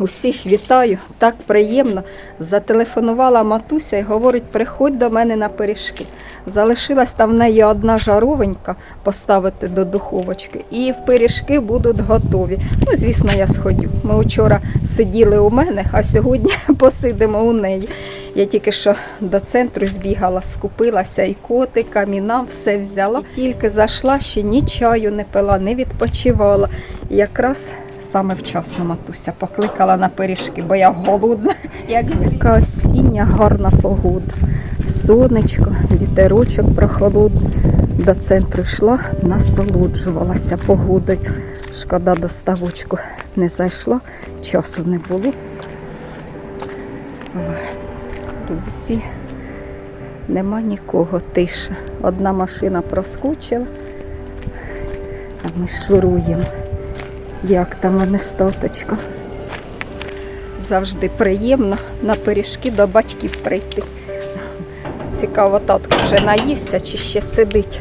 усіх вітаю, так приємно. Зателефонувала матуся і говорить, приходь до мене на пиріжки. Залишилась там в неї одна жаровенька поставити до духовочки, і в пиріжки будуть готові. Ну, звісно, я сходю. Ми вчора сиділи у мене, а сьогодні посидимо у неї. Я тільки що до центру збігала, скупилася і котикам, і нам все взяла. І тільки зайшла, ще ні чаю не пила, не відпочивала. І якраз саме вчасно матуся покликала на пиріжки, бо я голодна. Як така осіння гарна погода. Сонечко, вітерочок прохолодний. До центру йшла, насолоджувалася погодою. Шкода до ставочку не зайшла, часу не було. Друзі, нема нікого, тиша. Одна машина проскочила, а ми шуруємо. Як там вони стоточко. Завжди приємно на пиріжки до батьків прийти. Цікаво, татко вже наївся чи ще сидить.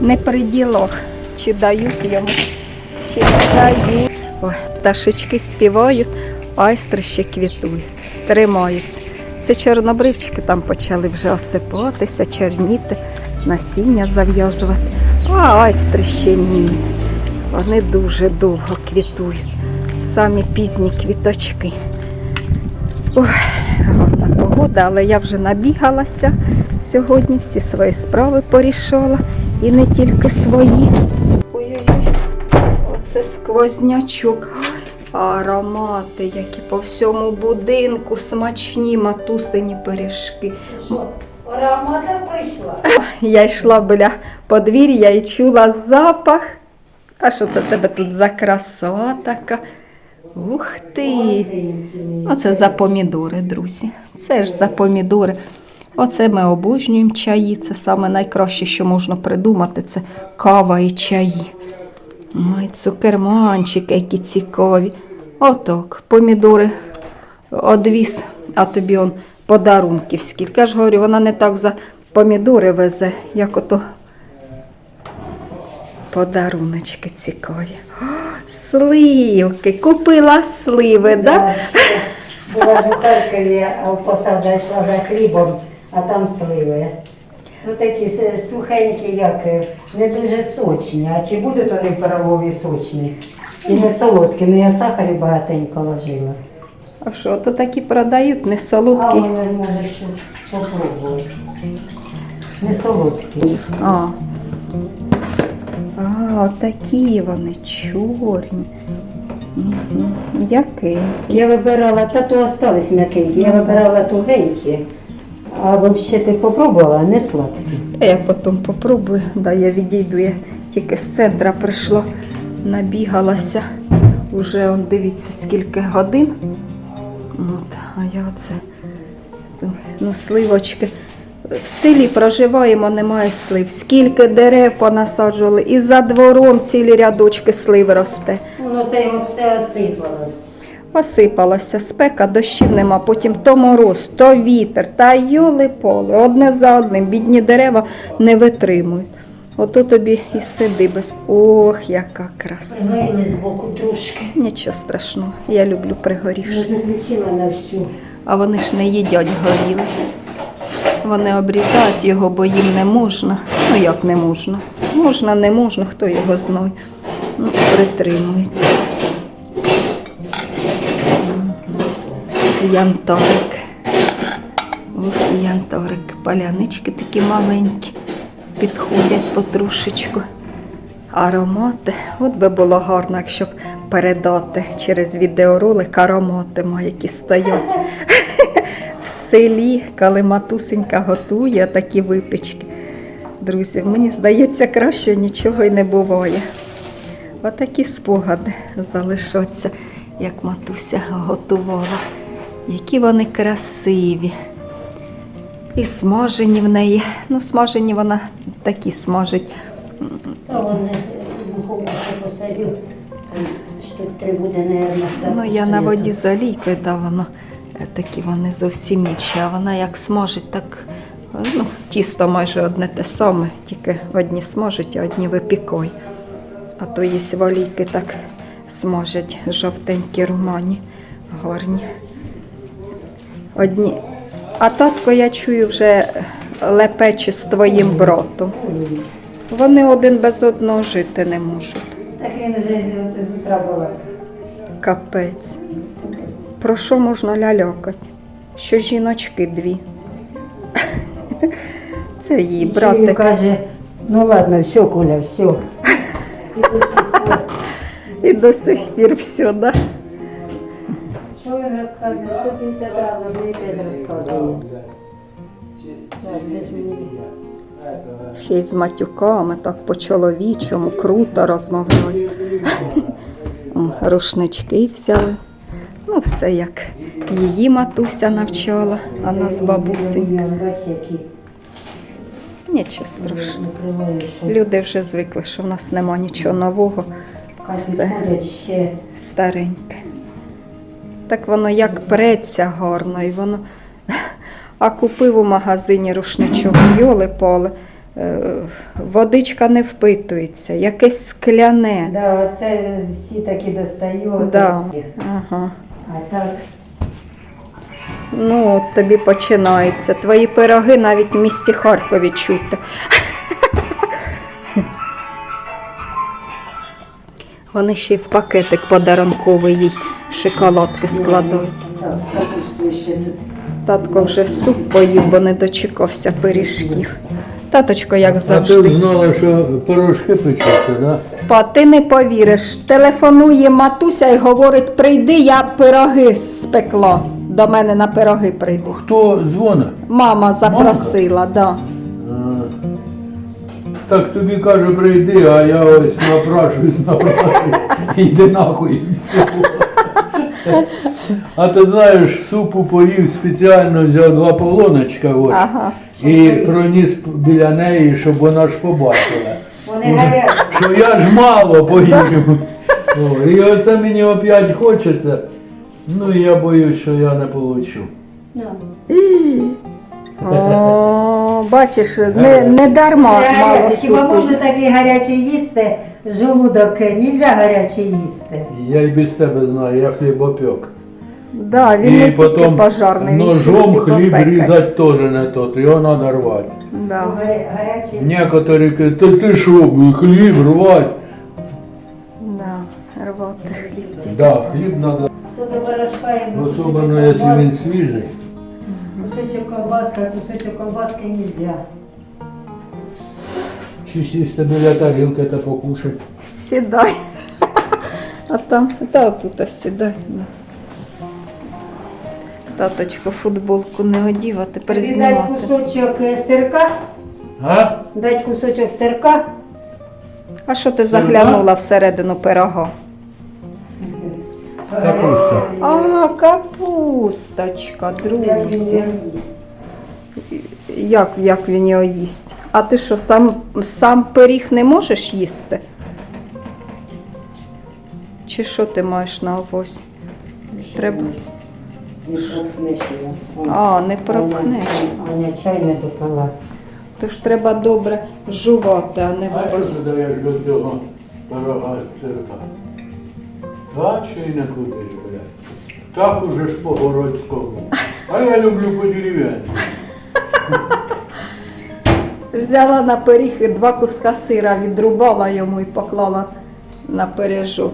Не при ділах, чи дають йому, чи не дають. Ой, пташечки співають, айстри ще квітують, тримаються. Це чорнобривчики там почали вже осипатися, чорніти, насіння зав'язувати. А айстри ще ні. Вони дуже довго квітують. Самі пізні квіточки. Ой, гарна погода, але я вже набігалася сьогодні, всі свої справи порішала. І не тільки свої. Ой-ой-ой, оце сквознячок. Аромати, які по всьому будинку, смачні матусині пиріжки. Рамада прийшла. Я йшла біля подвір'я і чула запах. А що це в тебе тут за краса така? Ух ти! Оце за помідори, друзі. Це ж за помідори. Оце ми обожнюємо чаї. Це саме найкраще, що можна придумати. Це кава і чаї. Ой, цукерманчики, які цікаві. Отак, помідори одвіз, а тобі он подарунків скільки. Я ж говорю, вона не так за помідори везе, як ото подаруночки цікаві. О, сливки, купила сливи, да? Да, Була ж у Харкові, а в посад зайшла за хлібом, а там сливи. Ну такі сухенькі, як е, не дуже сочні. А чи будуть вони в паровові сочні? І не солодкі, ну я сахарю багатенько ложила. А що, то такі продають, не солодкі. А вони може попробувати. Не солодкі. А. А, такі вони чорні. Які? Я вибирала, та то остались м'якенькі, я вибирала тугенькі. А взагалі ти попробувала, не сладкі. Та я потім попробую. Да, я відійду, я тільки з центра прийшла, набігалася. Уже он, дивіться, скільки годин. От, а я оце. Ну, сливочки. В селі проживаємо, немає слив. Скільки дерев понасаджували, і за двором цілі рядочки слив росте. Воно це його все осипалось. Осипалася спека, дощів нема, потім то мороз, то вітер, та йоли поле, одне за одним, бідні дерева не витримують. Ото тобі і сиди без. Ох, яка краса. Згоріли збоку трошки. Нічого страшного, я люблю пригорівши. вже на всю. А вони ж не їдять горіли. Вони обрізають його, бо їм не можна. Ну як не можна? Можна, не можна, хто його знає. Ну, притримується. Янтарик. Ось янтарик. Палянички такі маленькі. Підходять потрошечку. Аромати. От би було гарно, якщо б передати через відеоролик аромати, ма, які стоять в селі, коли матусенька готує такі випічки. Друзі, мені здається, краще нічого й не буває. Отакі спогади залишаться, як матуся готувала. Які вони красиві. І смажені в неї. Ну, смажені вона такі смажить. Та вони духовку посадю. Там три буде, наверное, Ну, я на воді з олійкою, да, воно такі вони зовсім інші. А вона як смажить, так е, ну, тісто майже одне те саме, тільки одні смажать, а одні випікай. А то є в олійки так смажать жовтенькі румані. гарні. Одні. А татко, я чую, вже лепече з твоїм братом. Вони один без одного жити не можуть. Так він вже з утра балакав. Капець. Про що можна лялякати? Що жіночки дві. Це її чую, братик. каже, ну ладно, все, Коля, все. І до сих пір все, да? Що він розказує? 150 разів мені теж розказує. Так, де ж мені? Ще й з матюками, так по-чоловічому, круто розмовляють. Рушнички взяли. Ну, все як її матуся навчала, а нас бабусень. Ні, Бач, які Нічого страшного. Люди вже звикли, що в нас нема нічого нового, все. стареньке. Так воно як преться гарно, і воно. А купив у магазині рушничок, йоли поле. Водичка не впитується, якесь скляне. Да, оце всі такі достають. Да. Ага. А так, Ну, от тобі починається. Твої пироги навіть в місті Харкові чути. Вони ще й в пакетик подарунковий їй шоколадки складають. тут. Татко вже суп поїв, бо не дочекався пиріжків. Таточко, як А ти завжди. знала, що пирожки печуться, да? Па, ти не повіриш. Телефонує матуся і говорить: прийди, я пироги спекла. До мене на пироги прийди. Хто дзвонить? Мама запросила, да. А, Так тобі каже, прийди, а я ось напрашуюсь, напрашуюсь. Іди нахуй і все. А ти знаєш, супу поїв спеціально взяв два полоночка ось, Ага. І проніс біля неї, щоб вона ж побачила. Вони гарячі. Що я ж мало поїв. О, і оце мені опять хочеться. Ну і я боюсь, що я не получу. О, бачиш, не, не дарма мало Гарячі. Хіба супу. можна такий гарячий їсти? Жолудок нельзя гарячий їсти. Я і без тебе знаю, я хлібопек. Да, він не тільки пожарний, він ще й ножом хліб хлібопекар. різати теж не тот, його треба рвати. Да. Гаря- Гарячий. Некоторі кажуть, та ти що, хліб рвати? Да, рвати хліб. Да, хліб треба, То до порошка як особливо, якщо він свіжий. Кусочок колбаски, а кусочок колбаски нельзя. Чи сісти біля тарілки та покушати. Сідай. А там, та тут сідай. Да. Таточко, футболку не одів, а тепер Тобі дать знімати. кусочок е, сирка, А? дать кусочок сирка. А що ти заглянула всередину пирога? Капуста. А, капусточка, друзі. Як, як він його їсть? А ти що, сам, сам пиріг не можеш їсти? Чи що ти маєш на увазі? Треба. Не пропнеш його. А, не пропнеш. Аня чай не допила. Тож треба добре жувати, а не А що ти даєш до цього пирога цирка? Так ще й не кудись, блядь. Так уже ж по-городському. А я люблю по-дерев'янськи. Взяла на пиріг і два куска сира, відрубала йому і поклала на пиріжок.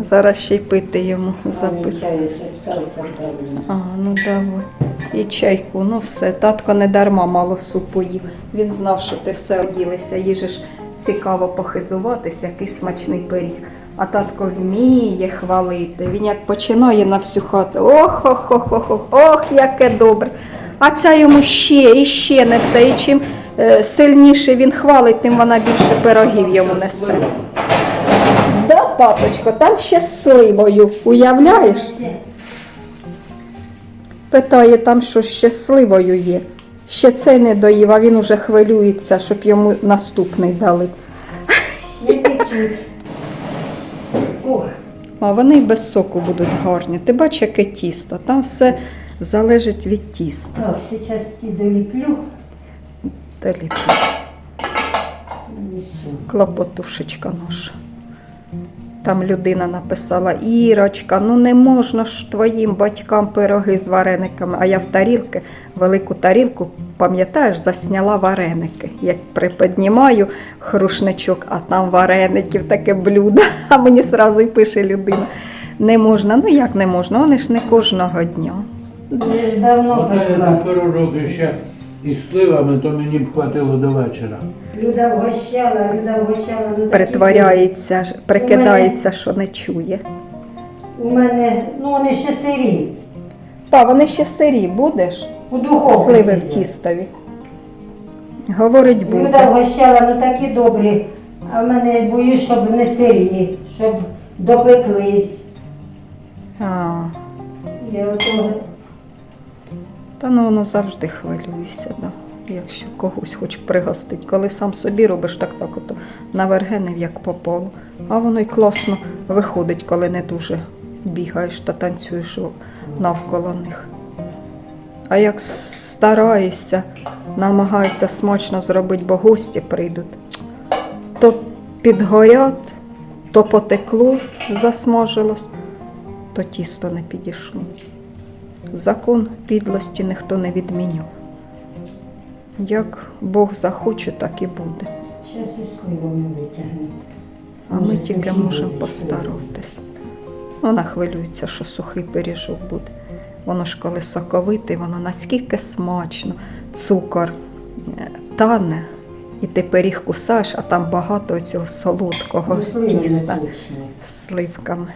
Зараз ще й пити йому запити. А, ну давай. І чайку, ну все. Татко не дарма мало супу їв. Він знав, що ти все оділися. Їжі ж цікаво похизуватися, який смачний пиріг. А татко вміє хвалити. Він як починає на всю хату. Ох, ох, ох, ох, ох, ох, яке добре. А ця йому ще і ще несе. І чим е, сильніше він хвалить, тим вона більше пирогів йому несе. Да, таточко, там ще з сливою. Уявляєш? Питає там, що ще з сливою є. Ще цей не доїв, а він уже хвилюється, щоб йому наступний дали. Не. А вони й без соку будуть гарні. Ти бачиш, яке тісто. Там все залежить від тіста. так, зараз ці доліплю. І що? Клопотушечка наша. Там людина написала: Ірочка, ну не можна ж твоїм батькам пироги з варениками. А я в тарілки, велику тарілку, пам'ятаєш, засняла вареники. Як приподнімаю хрушничок, а там вареників таке блюдо. А мені сразу й пише людина. Не можна. Ну як не можна? Вони ж не кожного дня. Ж давно ще із сливами, то мені б хватило до вечора. Люда вгощала, Люда вгощала. Ну, такі Притворяється, ж- прикидається, що не чує. У мене, ну вони ще сирі. Та, вони ще сирі будеш? У духовці. Сливи в тістові. Говорить Люда буде. вгощала, ну такі добрі. А в мене боюсь, щоб не сирі, щоб допеклись. А, Я ото та ну воно завжди хвилююся, да. якщо когось хоч пригостить. Коли сам собі робиш так так ото навергенив, як по полу. А воно й класно виходить, коли не дуже бігаєш та танцюєш навколо них. А як стараєшся, намагаєшся смачно зробити, бо гості прийдуть, то підгорять, то потекло, засмажилось, то тісто не підійшло. Закон підлості ніхто не відміняв. Як Бог захоче, так і буде. А ми тільки можемо постаратись. Вона хвилюється, що сухий пиріжок буде. Воно ж коли соковитий, воно наскільки смачно, цукор е, тане, і ти пиріг кусаєш, а там багато цього солодкого Ну, тіста з сливками.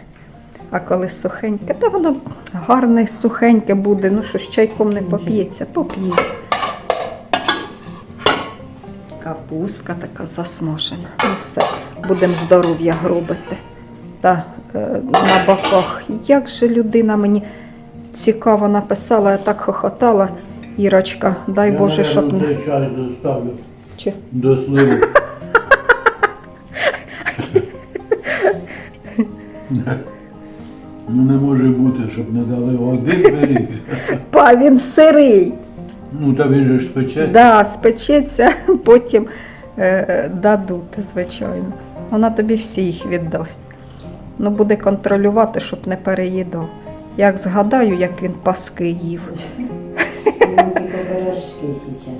А коли сухеньке, то воно гарне, сухеньке буде. Ну що з чайком не поп'ється, поп'ється. Капустка така засмажена. Ну все, будемо здоров'я гробити. Та е, на боках. Як же людина мені цікаво написала, я так хохотала. Ірочка, дай Я, Боже, щоб не. чай доставлю Чи? до сливи. Ну не може бути, щоб не дали один беріг. Па, він сирий. Ну та він же ж спечеться. Да, спечеться, потім е, дадуть, звичайно. Вона тобі всі їх віддасть. Ну, буде контролювати, щоб не переїдав. Як згадаю, як він паски їв. Ну, тільки пирожки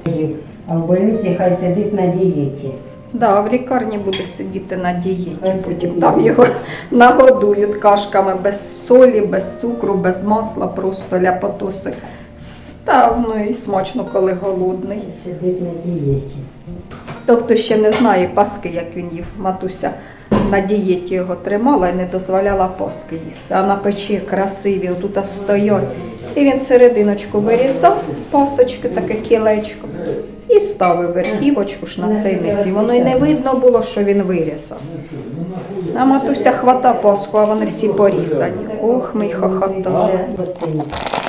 зараз. А в больниці хай сидить на дієті. Да, в лікарні буде сидіти на дієті. Потім там його нагодують кашками без солі, без цукру, без масла, просто ляпотоси. Став, ну і смачно, коли голодний. Сидить на дієті. Тобто ще не знає паски, як він їв. Матуся на дієті його тримала і не дозволяла паски їсти. А на печі красиві, отут стоять. І він серединочку вирізав, пасочки, таке кілечко, і ставив верхівочку ж на цей низ. І воно й не видно було, що він вирізав. А матуся хвата паску, а вони всі порізані. Ох, мій хохотав.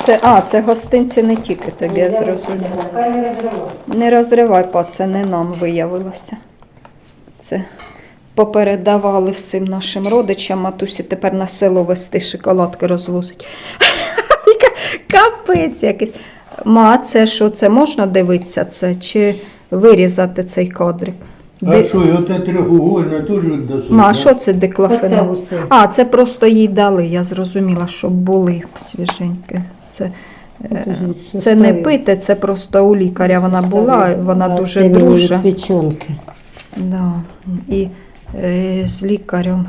Це а, це гостинці не тільки тобі, я не. Не розривай, па, це не нам виявилося. Це попередавали всім нашим родичам, матусі тепер на село вести шоколадки розвозить. Капець якийсь. Ма, це що, це можна дивитися це? Чи вирізати цей кадрик? А що, і оте трьохугольне теж досить? Ма, а що це все. А, це просто їй дали, я зрозуміла, щоб були свіженькі. Це, е, це не пити, це просто у лікаря вона була, вона дуже дружа. Печонки. Да. І е, з лікарем,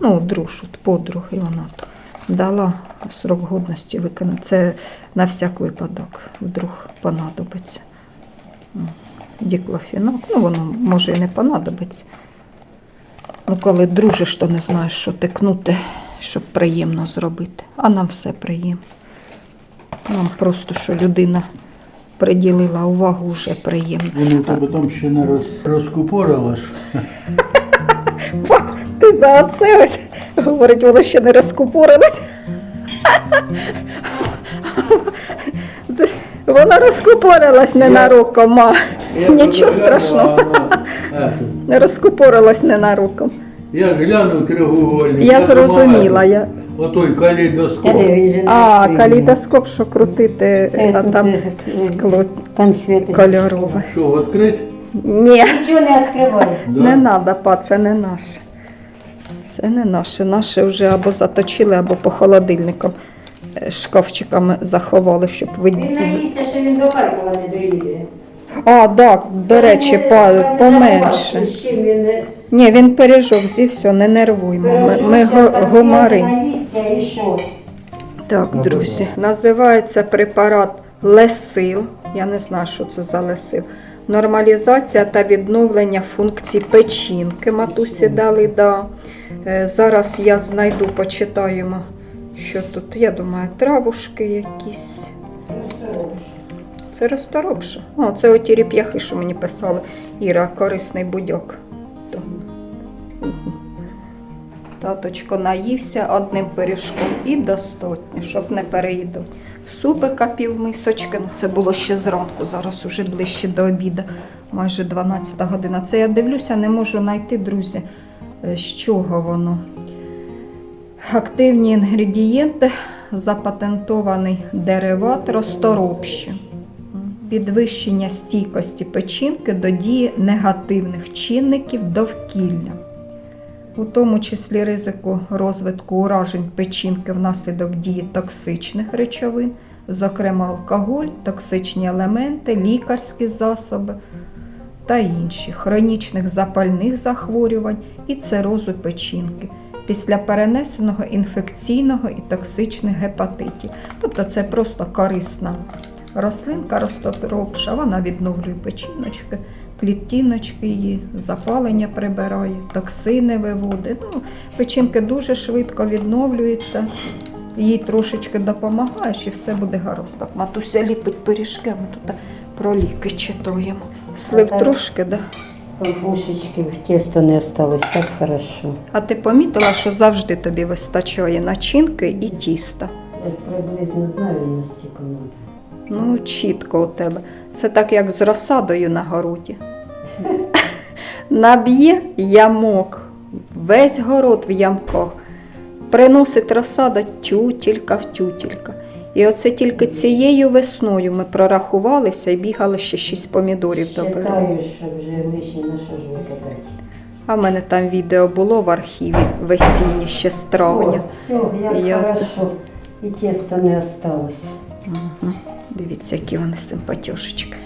ну, друж, от подруги вона то дала срок годності виконати. Це на всяк випадок, вдруг понадобиться. Діклофінок, ну воно може і не понадобиться. Ну, коли дружиш, то не знаєш, що тикнути, щоб приємно зробити. А нам все приємно. Нам просто, що людина приділила увагу, вже приємно. Воно тебе там ще не роз, розкупорило ж. Ти за оце ось говорить, воно ще не розкупорилось. Воно розкупорилось ненароком, а Я нічого страшного. а Не розкупорилось ненароком. Я ж глянув. Я зрозуміла. Я... Отой калейдоскоп. Де він же не А, відкриє. калейдоскоп, що крутити, Це а там е, скло Конфети. кольорове. Що, відкрить? Ні, Нічого не відкривай. Да. не треба, па, це не наше. Це не наше. Наше вже або заточили, або по холодильникам е, шкафчиками заховали, щоб ви. Він наїсться, що він до Харкова не доїде. А, так, до речі, там поменше. Ні, він пиріжок з'їв, все, не нервуймо. Ми, ми го- гумари. Так, Ну, друзі, називається препарат Лесил. Я не знаю, що це за лесил. Нормалізація та відновлення функцій печінки. Матусі дали, да. Е, Зараз я знайду, почитаємо, що тут. Я думаю, травушки якісь. Це розторопша. О, це оті ріп'яхи, що мені писали. Іра, корисний будьок. То. Таточко наївся одним пиріжком і достатньо, щоб не переїдав. Супика півмисочки, ну це було ще зранку, зараз уже ближче до обіду, майже 12 година. Це я дивлюся, не можу знайти, друзі, е, з чого воно. Активні інгредієнти, запатентований дериват розторопші. Підвищення стійкості печінки до дії негативних чинників довкілля у тому числі ризику розвитку уражень печінки внаслідок дії токсичних речовин, зокрема алкоголь, токсичні елементи, лікарські засоби та інші хронічних запальних захворювань і цирозу печінки після перенесеного інфекційного і токсичних гепатитів. Тобто це просто корисна рослинка розтопропша, вона відновлює печіночки, клітіночки її, запалення прибирає, токсини виводить. Ну, печінки дуже швидко відновлюються. Їй трошечки допомагаєш і все буде гаразд. Так, матуся ліпить пиріжки, ми тут про ліки читаємо. Слив Так. трошки, да? Пампушечки в тісто не осталось, так хорошо. А ти помітила, що завжди тобі вистачає начинки і тіста. Я приблизно знаю, у нас. Ну, чітко у тебе. Це так, як з розсадою на городі. Наб'є ямок, весь город в ямках. Приносить розсада тютілька в тютілька. І оце тільки цією весною ми прорахувалися і бігали ще шість помідорів добирали. Считаю, що вже лишні на що ж викидати. А в мене там відео було в архіві весінні ще з травня. О, все, як Я- хорошо. І тісто не осталось. Мгм. Дивіться, які вони симпатьошечки.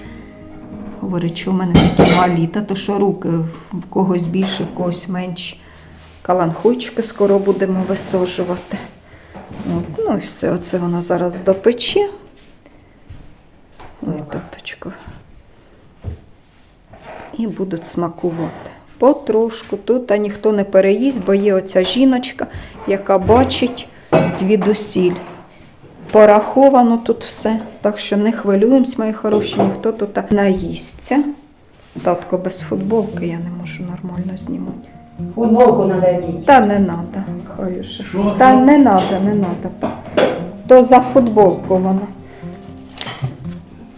Говорить, що в мене такі малі, та то що руки в когось більше, в когось менше. Каланхойчики скоро будемо висаджувати. От, ну і все, оце вона зараз допече. Ой, таточко. І будуть смакувати. Потрошку. Тут а ніхто не переїсть, бо є оця жіночка, яка бачить звідусіль. Пораховано тут все, так що не хвилюємось, мої хороші, ніхто тут наїсться. Татко без футболки я не можу нормально знімати. Футболку треба діти. Та не треба, хай уже. Та не треба, не треба. То за футболку вона.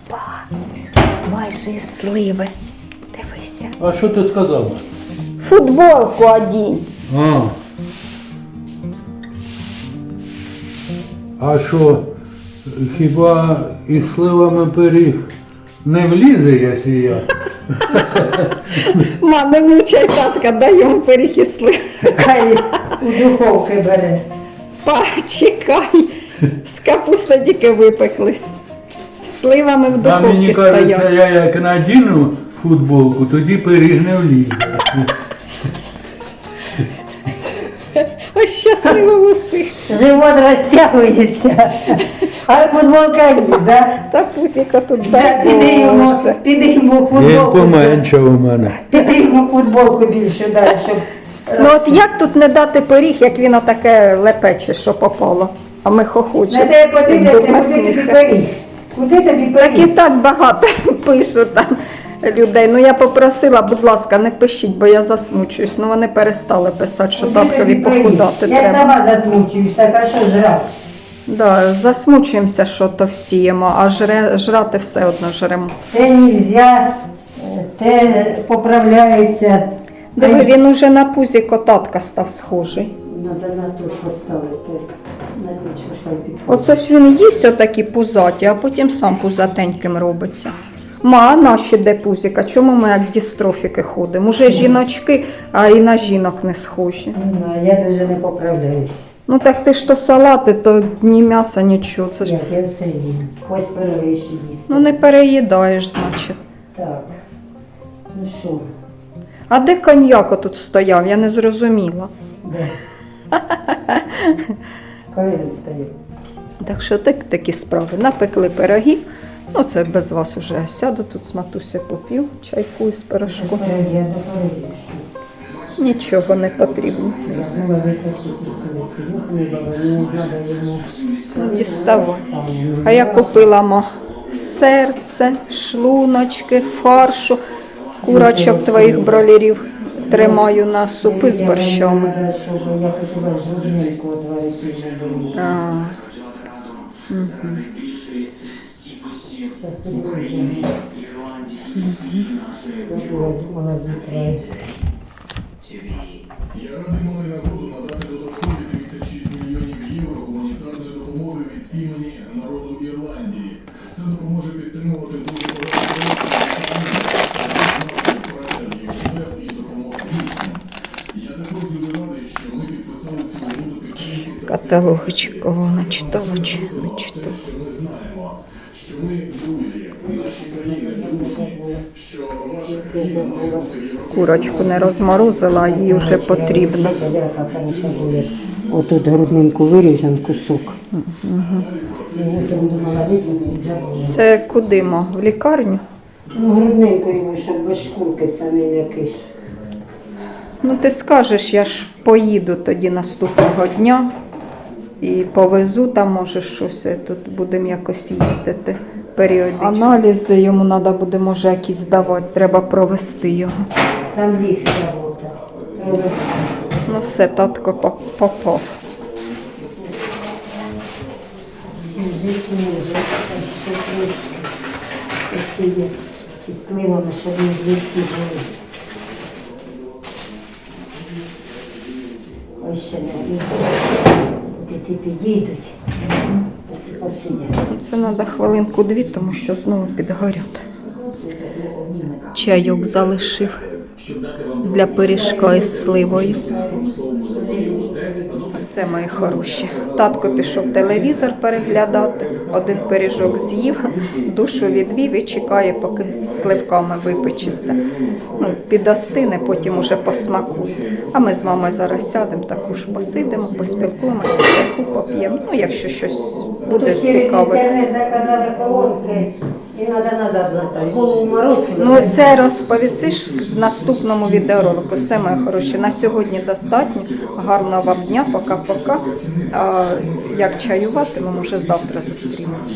Па, майже із сливи. Дивися. А що ти сказала? Футболку одінь. А. А що, хіба із сливами пиріг не влізе, якщо я? Ма, не мучай татка, дай йому пиріг із сливи. Хай у духовки бере. Па, чекай. З капусти тільки випеклись. Сливами в А мені духовці кажеться, я як надіну футболку, тоді пиріг не влізе. Щасливо в усіх. Живот розтягується. А футболка ні, да? Та пусіка тут Да, піди йому, піди йому Він футболку. поменшав у мене. Піди йому футболку більше дай, щоб. Ну от як тут не дати пиріг, як він отаке лепече, що попало. А ми На хохочемо. тебе від подивляться, куди тобі пиріг? Куди тобі Так і так багато пишуть там людей. Ну я попросила, будь ласка, не пишіть, бо я засмучуюсь. Ну вони перестали писати, що таткові похудати Я треба. сама засмучуюсь, так а що жрати? Да, засмучуємося, що товстіємо, а жре, жрати все одно жремо. Те нельзя, е, те поправляється. Диви, він уже на пузі котатка став схожий. Надо на тут поставити, на пічку, щоб підходить. Оце ж він їсть отакі пузаті, а потім сам пузатеньким робиться. Ма, наші де пузіка? Чому ми як дістрофіки ходимо? Уже жіночки, а і на жінок не схожі. Ну, я дуже не поправляюсь. Ну так ти ж то салати, то ні м'яса, нічого. Це ж... Як я все їм. Хоч перевищі їсти. Ну не переїдаєш, значить. Так. Ну що, А де коньяк тут стояв? Я не зрозуміла. де? Коли він стає? Так що так, такі справи. Напекли пироги. Ну, це без вас уже сяду тут з матусею поп'ю чайку з пирожком. Тепер я до перевищу. Нічого не потрібно. Ну, діставай. А я купила ма серце, шлуночки, фаршу, курочок твоїх бролерів тримаю на супи з борщами. Я щоб я радий мали нагоду надати додаткові 36 мільйонів євро гуманітарної допомоги від імені народу Ірландії. Це допоможе підтримувати дуже багато з ЮНІСЕФ і допомога близьким. Я також дуже радий, що ми підписали цю угоду підтримки читала чи не читала. що ми знаємо, що ми друзі, наші країни дружні, що ваша країна має бути в Європі. Курочку не розморозила, а їй вже потрібно. Отут грудинку виріжемо кусок. Це куди мо? В лікарню? Ну, грудненько йому, щоб без шкурки самі м'який. Ну ти скажеш, я ж поїду тоді наступного дня і повезу там, може, щось е, тут будемо якось їздити періодично. Аналізи йому треба буде, може, якісь здавати, треба провести його. Там ліг робота. Ну все, татко поп- попав. І сливами, щоб не звідки були. Ось ще не Діти підійдуть. Це треба хвилинку-дві, тому що знову підгорять. Чайок залишив для пиріжка із сливою. Все, мої хороші. Татко пішов телевізор переглядати, один пиріжок з'їв, душу відвів і чекає, поки сливками випечеться. Ну, підостине, потім уже посмакує. А ми з мамою зараз сядемо, також посидимо, поспілкуємося, чайку. Ну, якщо щось буде Тут через цікаве. інтернет заказали колонки і треба назад вертати. Голову морочили. Ну, це розповісиш в наступному відеоролику. Все, моє хороше. На сьогодні достатньо. Гарного вам дня, пока-пока. А як чаюватимемо, вже завтра зустрінемося.